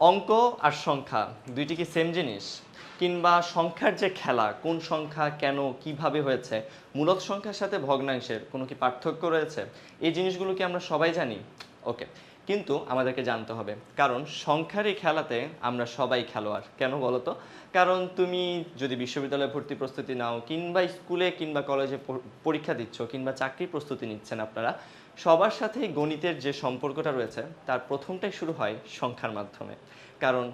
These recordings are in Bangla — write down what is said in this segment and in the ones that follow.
অঙ্ক আর সংখ্যা, দুইটি কি সেম জিনিস? কিংবা সংখ্যার যে খেলা, কোন সংখ্যা কেন, কীভাবে হয়েছে, মূলত সংখ্যার সাথে ভগ্নাংশের কোনো কি পার্থক্য রয়েছে? এই জিনিসগুলো কি আমরা সবাই জানি? ওকে, কিন্তু আমাদেরকে জানতে হবে, কারণ সংখ্যার এই খেলাতে আমরা সবাই খেলোয়াড়, কেন বলো তো? কারণ তুমি যদি বিশ্ববিদ্যালয়ে ভর্তি প্রস্তুতি নাও, কিংবা স্কুলে, কিংবা কলেজে পরীক্ষা দিচ্ছ, কিংবা চাকরির প্রস্তুতি নিচ্ছেন আপনারা সবার সাথে গণিতের যে সম্পর্কটা রয়েছে, তার প্রথমটাই শুরু হয় সংখ্যার মাধ্যমে। কারণ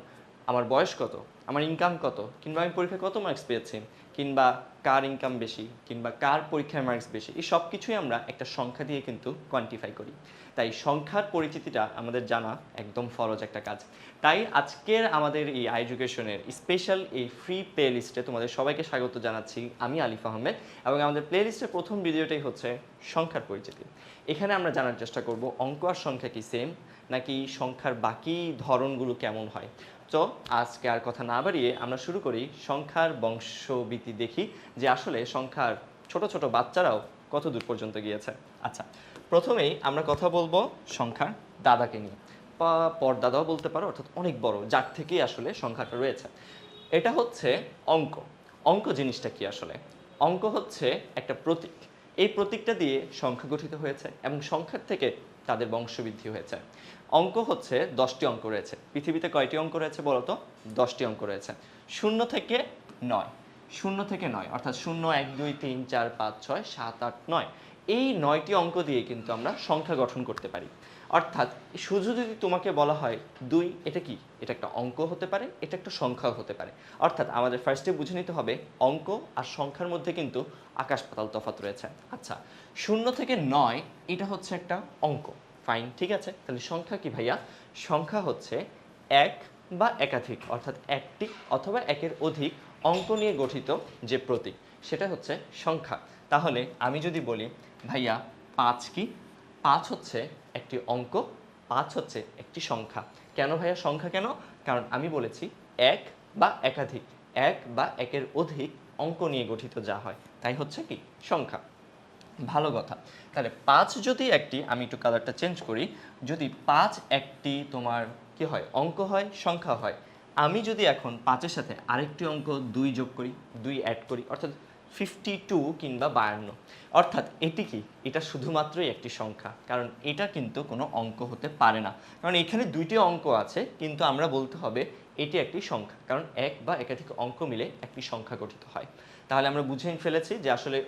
আমার বয়স কত? আমার ইনকাম কত? কিংবা আমি পরীক্ষায় কত মার্কস পেয়েছি? কিংবা কার ইনকাম বেশি? কিংবা কার পরীক্ষায় মার্কস বেশি? এই সব কিছুই আমরা একটা সংখ্যা দিয়ে কিন্তু কোয়ান্টিফাই করি। তাই সংখ্যার পরিচিতিটা আমাদের জানা একদম ফরজ একটা কাজ। তাই আজকের আমাদের এই এডুকেশনের স্পেশাল এই ফ্রি প্লে লিস্টে তোমাদের সবাইকে স্বাগত জানাচ্ছি আমি আলিফ আহমেদ এবং আমাদের প্লে লিস্টের প্রথম ভিডিওটাই হচ্ছে সংখ্যার পরিচিতি। এখানে আমরা জানার চেষ্টা করব, অঙ্ক আর সংখ্যা কি সেম নাকি সংখ্যার বাকি ধরনগুলো কেমন হয়? তো আজকে আর কথা না বাড়িয়ে আমরা শুরু করি সংখ্যার বংশবীতি দেখি, যে আসলে সংখ্যার ছোট ছোট বাচ্চারাও কত দূর পর্যন্ত গিয়েছে। আচ্ছা প্রথমেই আমরা কথা বলব সংখ্যার দাদাকে নিয়ে। বা পরদাদাও বলতে পারো, অর্থাৎ অনেক বড়, যার থেকেই আসলে সংখ্যাটা রয়েছে। এটা হচ্ছে অঙ্ক। অঙ্ক জিনিসটা কি আসলে? অঙ্ক হচ্ছে একটা প্রতীক। এই প্রতীকটা দিয়ে সংখ্যা গঠিত হয়েছে এবং সংখ্যার থেকে তাদের বংশবৃদ্ধি হয়েছে। অঙ্ক হচ্ছে দশটি অঙ্ক রয়েছে। পৃথিবীতে কয়টি অঙ্ক রয়েছে বলতো? দশটি অঙ্ক রয়েছে। শূন্য থেকে নয়। শূন্য থেকে নয়, অর্থাৎ শূন্য, এক, দুই, তিন, চার, পাঁচ, ছয়, সাত, আট, নয়। এই নয়টি অঙ্ক দিয়ে কিন্তু আমরা সংখ্যা গঠন করতে পারি। অর্থাৎ শুধু যদি তোমাকে বলা হয় দুই, এটা কি? এটা একটা অঙ্ক হতে পারে, এটা একটা সংখ্যাও হতে পারে। অর্থাৎ আমাদের ফার্স্টে বুঝে নিতে হবে অঙ্ক আর সংখ্যার মধ্যে কিন্তু আকাশ পাতাল তফাৎ রয়েছে। আচ্ছা শূন্য থেকে নয়, এটা হচ্ছে একটা অঙ্ক। ফাইন ঠিক আছে? তাহলে সংখ্যা কি ভাইয়া? সংখ্যা হচ্ছে এক বা একাধিক, অর্থাৎ একটি অথবা একের অধিক অঙ্ক নিয়ে গঠিত যে প্রতীক, সেটা হচ্ছে সংখ্যা। তাহলে আমি যদি বলি, ভাইয়া, পাঁচ কি? পাঁচ হচ্ছে একটি অঙ্ক, পাঁচ হচ্ছে একটি সংখ্যা। কেন ভাইয়া সংখ্যা কেন? কারণ আমি বলেছি এক বা একাধিক, এক বা একের অধিক অঙ্ক নিয়ে গঠিত যা হয়, তাই হচ্ছে কি? সংখ্যা। ভালো কথা। তাহলে পাঁচ যদি একটি, আমি একটু কালারটা চেঞ্জ করি, যদি পাঁচ একটি তোমার কি হয়? অঙ্ক হয়, সংখ্যা হয়। আমি যদি এখন পাঁচের সাথে আরেকটি অঙ্ক দুই যোগ করি, দুই অ্যাড করি, অর্থাৎ ফিফটি টু কিংবা বায়ান্ন। অর্থাৎ এটি কি? এটা শুধুমাত্রই একটি সংখ্যা, কারণ এটা কিন্তু কোনো অঙ্ক হতে পারে না। কারণ এখানে দুইটি অঙ্ক আছে, কিন্তু আমরা বলতে হবে এটি একটি সংখ্যা, কারণ এক বা একাধিক অঙ্ক মিলে একটি সংখ্যা গঠিত হয়। তাহলে আমরা বুঝে ফেলেছি যে আসলে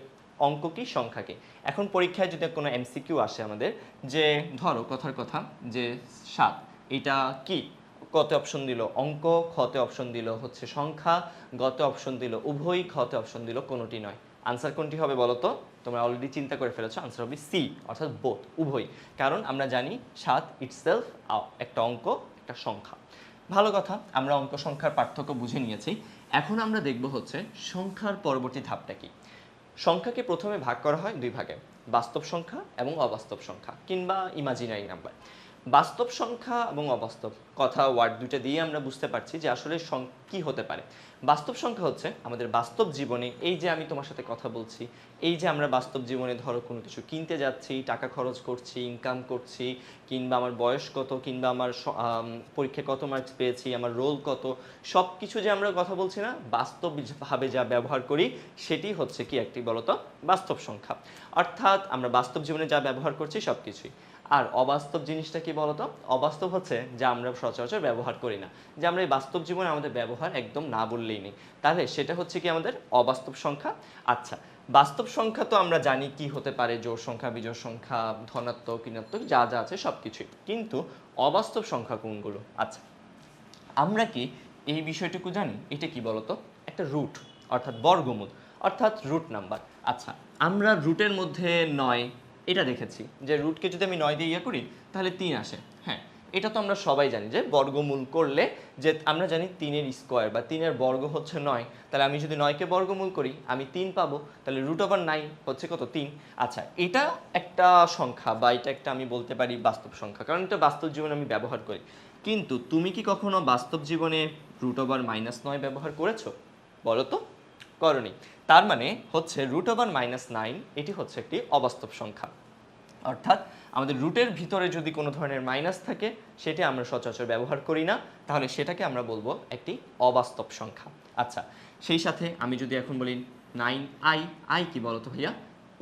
অঙ্ক কি সংখ্যাকে এখন পরীক্ষায় যদি কোনো এমসিকিউ আসে আমাদের, যে ধরো কথার কথা, যে সাত, এটা কি? কত অপশন দিল অঙ্ক খতে অপশন দিল হচ্ছে সংখ্যা, গতে অপশন দিল উভয় খতে অপশন দিল কোনোটি নয়। আনসার কোনটি হবে বলো তো? তোমরা অলরেডি চিন্তা করে ফেলেছো আনসার হবে সি অর্থাৎ বোথ উভয়। কারণ আমরা জানি সাত ইটসেলফ একটা অঙ্ক, একটা সংখ্যা। ভালো কথা, আমরা অঙ্ক সংখ্যার পার্থক্য বুঝে নিয়েছি। এখন আমরা দেখব হচ্ছে সংখ্যার পরবর্তী ধাপটা কি। সংখ্যাকে প্রথমে ভাগ করা হয় দুই ভাগে, বাস্তব সংখ্যা এবং অবাস্তব সংখ্যা, কিংবা ইমাজিনারি নাম্বার বাস্তব সংখ্যা এবং অবাস্তব কথা ওয়ার্ড দুইটা দিয়ে আমরা বুঝতে পারছি যে আসলে কি হতে পারে। বাস্তব সংখ্যা হচ্ছে আমাদের বাস্তব জীবনে এই যে আমি তোমার সাথে কথা বলছি, এই যে আমরা বাস্তব জীবনে ধরো কোনো কিছু কিনতে যাচ্ছি, টাকা খরচ করছি ইনকাম করছি, কিংবা আমার বয়স কত, কিংবা আমার পরীক্ষায় কত মার্কস পেয়েছি, আমার রোল কত সব কিছু যে আমরা কথা বলছি না, বাস্তবভাবে যা ব্যবহার করি, সেটি হচ্ছে কি একটি বলতো বাস্তব সংখ্যা। অর্থাৎ আমরা বাস্তব জীবনে যা ব্যবহার করছি সব কিছুই আর অবাস্তব জিনিসটা কি বলতো? অবাস্তব হচ্ছে যা আমরা সচরাচর ব্যবহার করি না। যে আমরা এই বাস্তব জীবনে আমাদের ব্যবহার একদম না বললেই নেই। তাহলে সেটা হচ্ছে কি আমাদের অবাস্তব সংখ্যা? আচ্ছা বাস্তব সংখ্যা তো আমরা জানি কি হতে পারে, জোড় সংখ্যা, বিজোড় সংখ্যা, ধনাত্মক, ঋণাত্মক, যা যা আছে সব কিছুই কিন্তু অবাস্তব সংখ্যা কোনগুলো? আচ্ছা আমরা কি এই বিষয়টুকু জানি? এটা কি বলতো? একটা রুট, অর্থাৎ বর্গমূল, অর্থাৎ রুট নাম্বার। আচ্ছা আমরা রুটের মধ্যে নয় এটা দেখেছি, যে রুটকে যদি আমি নয় দিয়ে ইয়ে করি, তাহলে তিন আসে। হ্যাঁ এটা তো আমরা সবাই জানি যে বর্গমূল করলে যে, আমরা জানি তিনের স্কোয়ার বা তিনের বর্গ হচ্ছে নয়, তাহলে আমি যদি নয়কে বর্গমূল করি, আমি তিন পাবো, তাহলে রুট ওভার নাইন হচ্ছে কত? তিন। আচ্ছা এটা একটা সংখ্যা বা এটা একটা আমি বলতে পারি বাস্তব সংখ্যা, কারণ এটা বাস্তব জীবনে আমি ব্যবহার করি। কিন্তু তুমি কি কখনো বাস্তব জীবনে রুট ওভার মাইনাস নয় ব্যবহার করেছ? বলো তো। করনি তার মানে হচ্ছে রুট ওভার মাইনাস নাইন এটি হচ্ছে একটি অবাস্তব সংখ্যা। অর্থাৎ আমাদের রুটের ভিতরে যদি কোনো ধরনের মাইনাস থাকে, সেটা আমরা সচরাচর ব্যবহার করি না, তাহলে সেটাকে আমরা বলব একটি অবাস্তব সংখ্যা। আচ্ছা সেই সাথে আমি যদি এখন বলি নাইন আই আই কি বলতো ভাইয়া?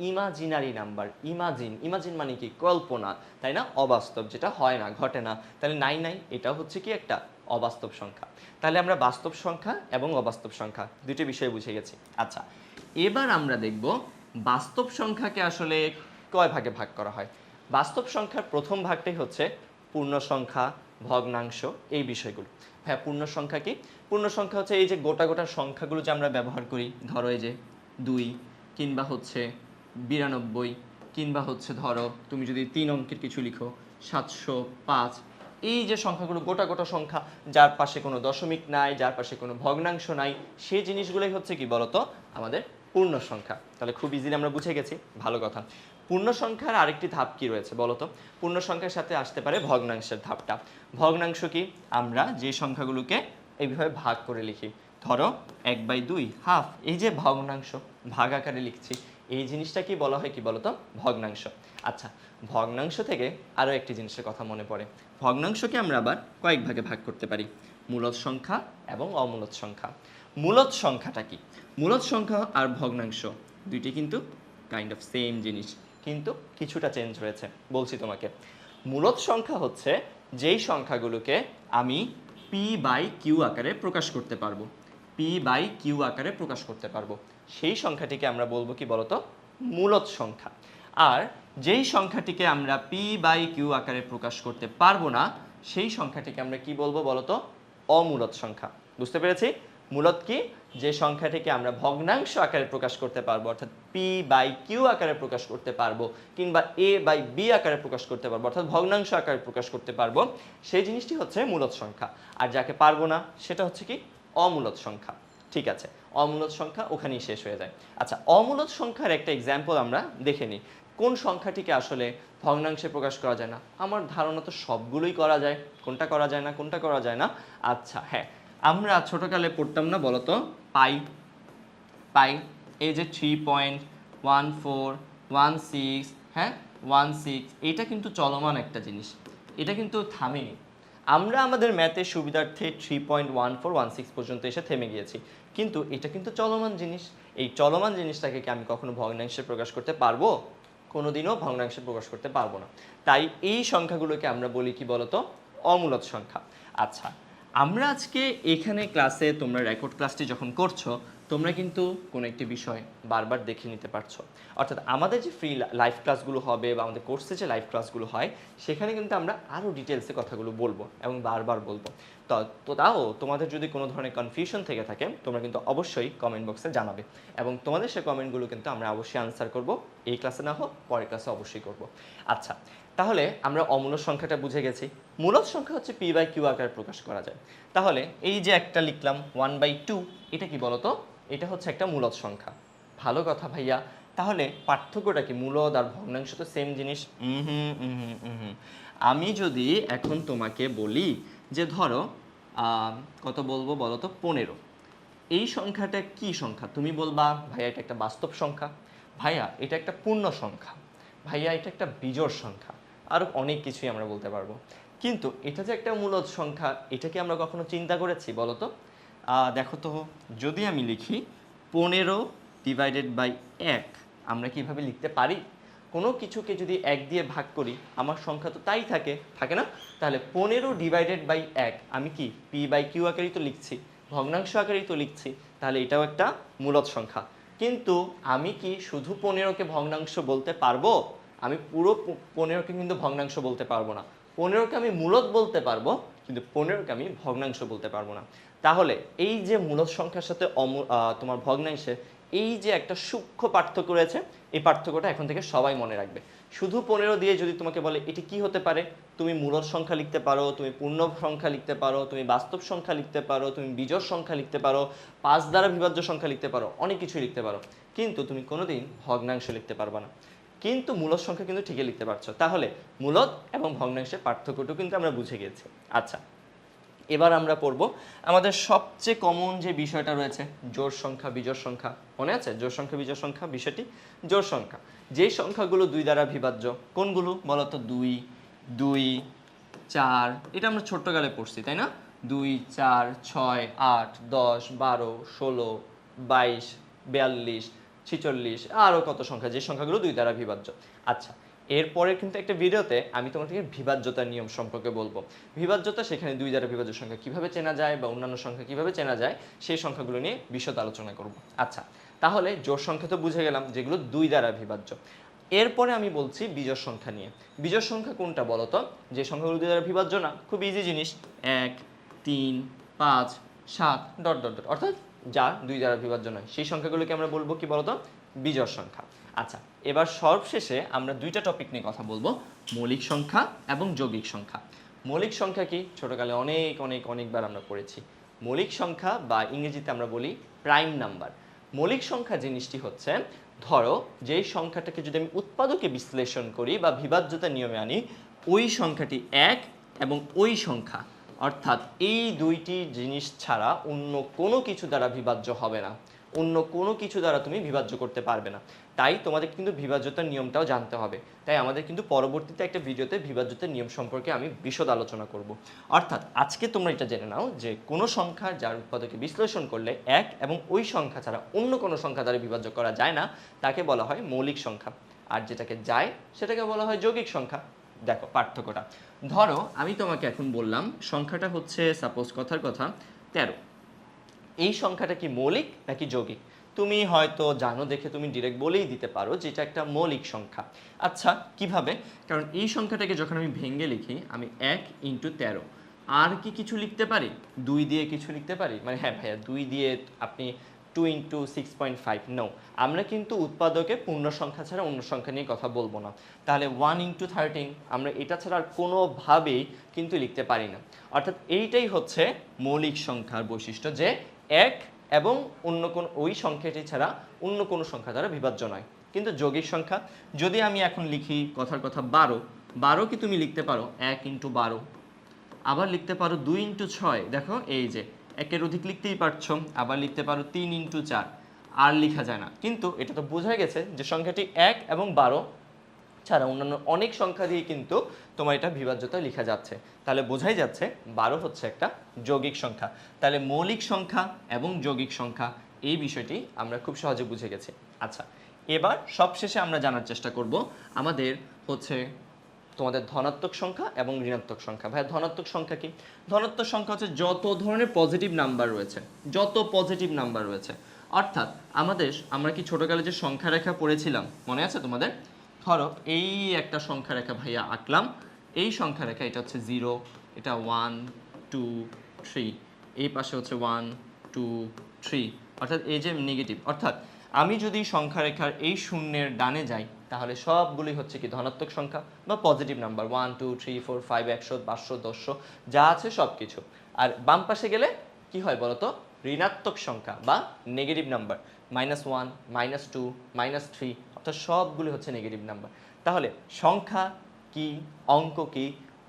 ইমাজিনারি নাম্বার ইমাজিন ইমাজিন মানে কি? কল্পনা, তাই না? অবাস্তব, যেটা হয় না, ঘটে না। তাহলে নাইন নাই এটা হচ্ছে কি একটা অবাস্তব সংখ্যা। তাহলে আমরা বাস্তব সংখ্যা এবং অবাস্তব সংখ্যা দুটি বিষয় বুঝে গেছি। আচ্ছা এবার আমরা দেখব বাস্তব সংখ্যাকে আসলে কয় ভাগে ভাগ করা হয়? বাস্তব সংখ্যার প্রথম ভাগটাই হচ্ছে পূর্ণ সংখ্যা, ভগ্নাংশ, এই বিষয়গুলো। হ্যাঁ পূর্ণ সংখ্যা কি? পূর্ণ সংখ্যা হচ্ছে এই যে গোটা গোটা সংখ্যাগুলো যে আমরা ব্যবহার করি, ধরো এই যে দুই, কিংবা হচ্ছে বিরানব্বই, কিংবা হচ্ছে ধরো তুমি যদি তিন অঙ্কের কিছু লিখো, সাতশো পাঁচ এই যে সংখ্যাগুলো, গোটা গোটা সংখ্যা, যার পাশে কোনো দশমিক নাই, যার পাশে কোনো ভগ্নাংশ নাই, সেই জিনিসগুলোই হচ্ছে কি বলতো? আমাদের পূর্ণ সংখ্যা। তাহলে খুব ইজিলি আমরা বুঝে গেছি, ভালো কথা। পূর্ণ সংখ্যার আরেকটি ধাপ কি রয়েছে বলতো? পূর্ণ সংখ্যার সাথে আসতে পারে ভগ্নাংশের ধাপটা। ভগ্নাংশ কি? আমরা যে সংখ্যাগুলোকে এইভাবে ভাগ করে লিখি। ধরো এক বাই দুই, হাফ, এই যে ভগ্নাংশ ভাগ আকারে লিখছি। এই জিনিসটা কি বলা হয় কি বলতো? ভগ্নাংশ। আচ্ছা ভগ্নাংশ থেকে আরও একটি জিনিসের কথা মনে পড়ে। ভগ্নাংশকে আমরা আবার কয়েক ভাগে ভাগ করতে পারি। মূলত সংখ্যা এবং অমূলত সংখ্যা। মূলত সংখ্যাটা কি? মূলত সংখ্যা আর ভগ্নাংশ দুইটি কিন্তু কাইন্ড অফ সেম জিনিস, কিন্তু কিছুটা চেঞ্জ হয়েছে বলছি তোমাকে। মূলত সংখ্যা হচ্ছে যেই সংখ্যাগুলোকে আমি পি বাই কিউ আকারে প্রকাশ করতে পারব। পি বাই কিউ আকারে প্রকাশ করতে পারব। সেই সংখ্যাটিকে আমরা বলব কি বলতো? মূলত সংখ্যা। আর যেই সংখ্যাটিকে আমরা পি বাই কিউ আকারে প্রকাশ করতে পারব না, সেই সংখ্যাটিকে আমরা কি বলব বলতো? অমূলত সংখ্যা। বুঝতে পেরেছি? মূলত কি? যে সংখ্যাটিকে আমরা ভগ্নাংশ আকারে প্রকাশ করতে পারব, অর্থাৎ পি বাই কিউ আকারে প্রকাশ করতে পারব, কিংবা এ বাই বি আকারে প্রকাশ করতে পারব, অর্থাৎ ভগ্নাংশ আকারে প্রকাশ করতে পারব, সেই জিনিসটি হচ্ছে মূলত সংখ্যা। আর যাকে পারব না, সেটা হচ্ছে কি? অমূলত সংখ্যা। ঠিক আছে। অমূলত সংখ্যা ওখানেই শেষ হয়ে যায়। আচ্ছা অমূলত সংখ্যার একটা এক্সাম্পল আমরা দেখে নিই। কোন সংখ্যাটিকে আসলে ভগ্নাংশে প্রকাশ করা যায় না? আমার ধারণা তো সবগুলোই করা যায়। কোনটা করা যায় না, কোনটা করা যায় না? আচ্ছা হ্যাঁ আমরা ছোটকালে পড়তাম না বলতো? পাই পাই, এই যে three point one four one six হ্যাঁ ওয়ান সিক্স এটা কিন্তু চলমান একটা জিনিস। এটা কিন্তু থামেনি। আমরা আমাদের ম্যাথের সুবিধার্থে three point one four one six পর্যন্ত এসে থেমে গিয়েছি। কিন্তু এটা কিন্তু চলমান জিনিস। এই চলমান জিনিসটাকে কি আমি কখনো ভগ্নাংশে প্রকাশ করতে পারব? কোনোদিনও ভগ্নাংশে প্রকাশ করতে পারব না। তাই এই সংখ্যাগুলোকে আমরা বলি কি বলতো? অমূলত সংখ্যা। আচ্ছা আমরা আজকে এখানে ক্লাসে তোমরা রেকর্ড ক্লাসটি যখন করছ তোমরা কিন্তু কোনো একটি বিষয় বারবার দেখে নিতে পারছ। অর্থাৎ আমাদের যে ফ্রি লাইভ ক্লাসগুলো হবে বা আমাদের কোর্সে যে লাইভ ক্লাসগুলো হয়, সেখানে কিন্তু আমরা আরও ডিটেলসে কথাগুলো বলব এবং বারবার বলব। তো তাও তোমাদের যদি কোনো ধরনের কনফিউশন থেকে থাকে, তোমরা কিন্তু অবশ্যই কমেন্ট বক্সে জানাবে এবং তোমাদের সেই কমেন্টগুলো কিন্তু আমরা অবশ্যই আনসার করব। এই ক্লাসে না হোক, পরের ক্লাসে অবশ্যই করব। আচ্ছা তাহলে আমরা অমূলক সংখ্যাটা বুঝে গেছি। মূলত সংখ্যা হচ্ছে পি বাই কিউ আকারে প্রকাশ করা যায়। তাহলে এই যে একটা লিখলাম ওয়ান বাই টু এটা কি বলতো? এটা হচ্ছে একটা মূলত সংখ্যা। ভালো কথা ভাইয়া, তাহলে পার্থক্যটা কি মূলদ আর ভগ্নাংশ তো সেম জিনিস। আমি যদি এখন তোমাকে বলি যে ধরো কত বলব বলো তো? পনেরো। এই সংখ্যাটা কি সংখ্যা? তুমি বলবা, ভাইয়া, এটা একটা বাস্তব সংখ্যা। ভাইয়া, এটা একটা পূর্ণ সংখ্যা। ভাইয়া, এটা একটা বিজোড় সংখ্যা। আরও অনেক কিছুই আমরা বলতে পারব। কিন্তু এটা যে একটা মূলত সংখ্যা, এটা কি আমরা কখনো চিন্তা করেছি বলো তো? দেখো তো, যদি আমি লিখি পনেরো ডিভাইডেড বাই এক, আমরা কীভাবে লিখতে পারি? কোনো কিছুকে যদি এক দিয়ে ভাগ করি, আমার সংখ্যা তো তাই থাকে থাকে না? তাহলে পনেরো ডিভাইডেড বাই এক, আমি কি পি বাই কিউ আকারেই তো লিখছি, ভগ্নাংশ আকারেই তো লিখছি, তাহলে এটাও একটা মূলত সংখ্যা। কিন্তু আমি কি শুধু পনেরোকে ভগ্নাংশ বলতে পারব? আমি পুরো পনেরোকে কিন্তু ভগ্নাংশ বলতে পারব না। পনেরোকে আমি মূলত বলতে পারব কিন্তু পনেরোকে আমি ভগ্নাংশ বলতে পারব না। তাহলে এই যে মূলত সংখ্যার সাথে তোমার ভগ্নাংশে এই যে একটা সূক্ষ্ম পার্থক্য রয়েছে, এই পার্থক্যটা এখন থেকে সবাই মনে রাখবে। শুধু পনেরো দিয়ে যদি তোমাকে বলে এটি কি হতে পারে, তুমি মূলত সংখ্যা লিখতে পারো, তুমি পূর্ণ সংখ্যা লিখতে পারো, তুমি বাস্তব সংখ্যা লিখতে পারো, তুমি বিজোড় সংখ্যা লিখতে পারো, পাঁচ দ্বারা বিভাজ্য সংখ্যা লিখতে পারো, অনেক কিছু লিখতে পারো। কিন্তু তুমি কোনোদিন ভগ্নাংশ লিখতে পারবে না। কিন্তু মূলত সংখ্যা কিন্তু ঠিকই লিখতে পারছ। তাহলে মূলত এবং ভগ্নাংশের পার্থক্যটুকু কিন্তু আমরা বুঝে গেছি আচ্ছা এবার আমরা পড়ব আমাদের সবচেয়ে কমন যে বিষয়টা রয়েছে জোর সংখ্যা, বিজোড় সংখ্যা। মনে আছে? জোর সংখ্যা, বিজোড় সংখ্যা, বিষয়টি জোর সংখ্যা। যেই সংখ্যাগুলো দুই দ্বারা বিভাজ্য, কোনগুলো? বলতো দুই দুই, চার। এটা আমরা ছোট্টকালে পড়ছি, তাই না? দুই, চার, ছয়, আট, দশ, বারো, ষোলো, বাইশ, বিয়াল্লিশ ছিচল্লিশ আরও কত সংখ্যা, যে সংখ্যাগুলো দুই দ্বারা বিভাজ্য। আচ্ছা এরপরে কিন্তু একটা ভিডিওতে আমি তোমাদেরকে বিভাজ্যতার নিয়ম সম্পর্কে বলব। বিভাজ্যতা সেখানে দুই দ্বারা বিভাজ্য সংখ্যা কীভাবে চেনা যায় বা অন্যান্য সংখ্যা কীভাবে চেনা যায়, সেই সংখ্যাগুলো নিয়ে বিশদ আলোচনা করব। আচ্ছা তাহলে জোর সংখ্যা তো বুঝে গেলাম, যেগুলো দুই দ্বারা বিভাজ্য। এরপরে আমি বলছি বিজোড় সংখ্যা নিয়ে। বিজোড় সংখ্যা কোনটা বলো তো যে সংখ্যাগুলো দুই দ্বারা বিভাজ্য না, খুব ইজি জিনিস। এক, তিন, পাঁচ, সাত, ডট ডট ডট। অর্থাৎ যা দুই দ্বারা বিভাজ্য নয়। সেই সংখ্যাগুলোকে আমরা বলব কি বলতো? বিজোড় সংখ্যা। আচ্ছা এবার সর্বশেষে আমরা দুইটা টপিক নিয়ে কথা বলব, মৌলিক সংখ্যা এবং যৌগিক সংখ্যা। মৌলিক সংখ্যা কি? ছোটকালে অনেক অনেক, অনেকবার আমরা পড়েছি। মৌলিক সংখ্যা বা ইংরেজিতে আমরা বলি প্রাইম নাম্বার মৌলিক সংখ্যা জিনিসটি হচ্ছে, ধরো যেই সংখ্যাটাকে যদি আমি উৎপাদকে বিশ্লেষণ করি বা বিভাজ্যতার নিয়মে আনি, ওই সংখ্যাটি এক এবং ওই সংখ্যা অর্থাৎ এই দুইটি জিনিস ছাড়া অন্য কোনো কিছু দ্বারা বিভাজ্য হবে না। অন্য কোনো কিছু দ্বারা তুমি বিভাজ্য করতে পারবে না। তাই তোমাদের কিন্তু বিভাজ্যতার নিয়মটাও জানতে হবে। তাই আমাদের কিন্তু পরবর্তীতে একটা ভিডিওতে বিভাজ্যতার নিয়ম সম্পর্কে আমি বিশদ আলোচনা করব। অর্থাৎ আজকে তোমরা এটা জেনে নাও যে কোনো সংখ্যা যার উৎপাদকে বিশ্লেষণ করলে এক এবং ওই সংখ্যা ছাড়া অন্য কোনো সংখ্যা দ্বারা বিভাজ্য করা যায় না, তাকে বলা হয় মৌলিক সংখ্যা। আর যেটাকে যায়, সেটাকে বলা হয় যৌগিক সংখ্যা। দেখো, পার্থক্যটা। ধরো, আমি তোমাকে এখন বললাম, সংখ্যাটা হচ্ছে সাপোজ কথার কথা, তেরো। এই সংখ্যাটা কি মৌলিক নাকি যৌগিক? তুমি হয়তো জানো, দেখে তুমি ডিরেক্ট বলেই দিতে পারো যে এটা একটা মৌলিক সংখ্যা। আচ্ছা কীভাবে? কারণ এই সংখ্যাটাকে যখন আমি ভেঙে লিখি, আমি এক ইন্টু তেরো। আর কি কিছু লিখতে পারি? দুই দিয়ে কিছু লিখতে পারি? মানে হ্যাঁ ভাইয়া, দুই দিয়ে আপনি two into six point five no আমরা কিন্তু উৎপাদকে পূর্ণ সংখ্যা ছাড়া অন্য সংখ্যা নিয়ে কথা বলব না। তাহলে ওয়ান ইন্টু থার্টিন আমরা এটা ছাড়া আর কোনোভাবেই কিন্তু লিখতে পারি না। অর্থাৎ এইটাই হচ্ছে মৌলিক সংখ্যার বৈশিষ্ট্য যে এক এবং অন্য কোন, ওই সংখ্যাটি ছাড়া অন্য কোনো সংখ্যা দ্বারা বিভাজ্য নয়। কিন্তু যৌগিক সংখ্যা, যদি আমি এখন লিখি কথার কথা বারো বারো কি তুমি লিখতে পারো? এক ইন্টু বারো। আবার লিখতে পারো দুই ইন্টু ছয়। দেখো, এই যে একের অধিক লিখতেই পারছ, আবার লিখতে পারো তিন ইন্টু চার। আর লেখা যায় না। কিন্তু এটা তো বোঝা গেছে যে সংখ্যাটি এক এবং বারো ছাড়া অন্যান্য অনেক সংখ্যা দিয়ে কিন্তু তোমার এটা বিভাজ্যতা লেখা যাচ্ছে। তাহলে বোঝাই যাচ্ছে বারো হচ্ছে একটা যৌগিক সংখ্যা। তাহলে মৌলিক সংখ্যা এবং যৌগিক সংখ্যা, এই বিষয়টি আমরা খুব সহজে বুঝে গেছি। আচ্ছা এবার সবশেষে আমরা জানার চেষ্টা করব, আমাদের হচ্ছে তোমাদের ধনাত্মক সংখ্যা এবং ঋণাত্মক সংখ্যা। ভাই ধনাত্মক সংখ্যা কি? ধনাত্মক সংখ্যা হচ্ছে যত ধরনের পজিটিভ নাম্বার রয়েছে, যত পজিটিভ নাম্বার রয়েছে। অর্থাৎ আমাদের, আমরা কি ছোটকালে যে সংখ্যা রেখা পড়েছিলাম, মনে আছে তোমাদের? ধরো, এই একটা সংখ্যা রেখা ভাইয়া আঁকলাম, এই সংখ্যা রেখা এটা হচ্ছে জিরো এটা ওয়ান টু থ্রি এই পাশে হচ্ছে ওয়ান টু থ্রি অর্থাৎ এই যে নেগেটিভ অর্থাৎ আমি যদি সংখ্যা রেখার এই শূন্যের ডানে যাই তাহলে সবগুলি হচ্ছে কি ধনাত্মক সংখ্যা বা positive number one two three four five একশো, পাঁচশো, দশশো, যা আছে সব কিছু আর বাম পাশে গেলে কি হয় বলতো? ঋণাত্মক সংখ্যা বা negative number minus one minus two minus three অর্থাৎ সবগুলি হচ্ছে নেগেটিভ নাম্বার তাহলে সংখ্যা কি, অঙ্ক কি,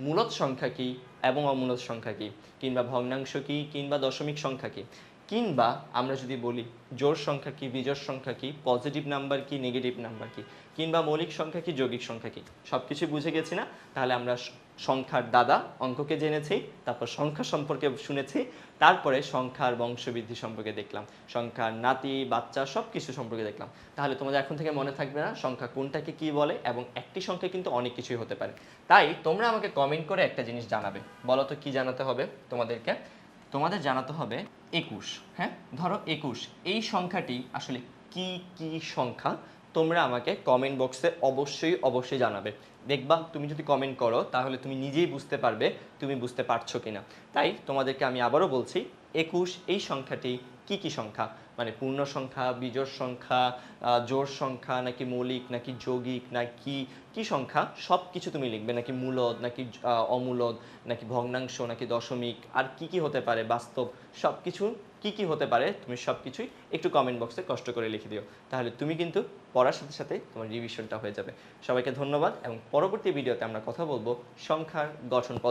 মূলত সংখ্যা কি এবং অমূলত সংখ্যা কি, কিংবা ভগ্নাংশ কি, কিংবা দশমিক সংখ্যা কি কিংবা আমরা যদি বলি জোর সংখ্যা কি, বিজোড় সংখ্যা কি পজিটিভ নাম্বার কি নেগেটিভ নাম্বার কি, কিংবা মৌলিক সংখ্যা কি, যৌগিক সংখ্যা কি সব কিছু বুঝে গেছি না? তাহলে আমরা সংখ্যার দাদা অঙ্ককে জেনেছি, তারপর সংখ্যা সম্পর্কে শুনেছি, তারপরে সংখ্যার বংশবৃদ্ধি সম্পর্কে দেখলাম, সংখ্যার নাতি, বাচ্চা সব কিছু সম্পর্কে দেখলাম। তাহলে তোমাদের এখন থেকে মনে থাকবে না সংখ্যা কোনটাকে কি বলে এবং একটি সংখ্যা কিন্তু অনেক কিছুই হতে পারে। তাই তোমরা আমাকে কমেন্ট করে একটা জিনিস জানাবে। বলো তো কি জানাতে হবে তোমাদেরকে? তোমাদের জানাতে হবে একুশ হ্যাঁ? ধরো একুশ। এই সংখ্যাটি আসলে কি কি সংখ্যা? তোমরা আমাকে কমেন্ট বক্সে অবশ্যই অবশ্যই জানাবে। দেখবা, তুমি যদি কমেন্ট করো, তাহলে তুমি নিজেই বুঝতে পারবে, তুমি বুঝতে পারছ কিনা। তাই তোমাদেরকে আমি আবারও বলছি, একুশ, এই সংখ্যাটি কি কি সংখ্যা? মানে পূর্ণ সংখ্যা, বিজোড় সংখ্যা জোড় সংখ্যা, নাকি মৌলিক, নাকি যৌগিক, নাকি কি সংখ্যা? সব কিছু তুমি লিখবে, নাকি মূলদ, নাকি অমূলদ, নাকি ভগ্নাংশ, নাকি দশমিক, আর কি কি হতে পারে বাস্তব? সব কিছু কি কি হতে পারে তুমি সব কিছুই একটু কমেন্ট বক্সে কষ্ট করে লিখে দিও। তাহলে তুমি কিন্তু পড়ার সাথে সাথে তোমার রিভিশনটা হয়ে যাবে। সবাইকে ধন্যবাদ এবং পরবর্তী ভিডিওতে আমরা কথা বলব সংখ্যার গঠন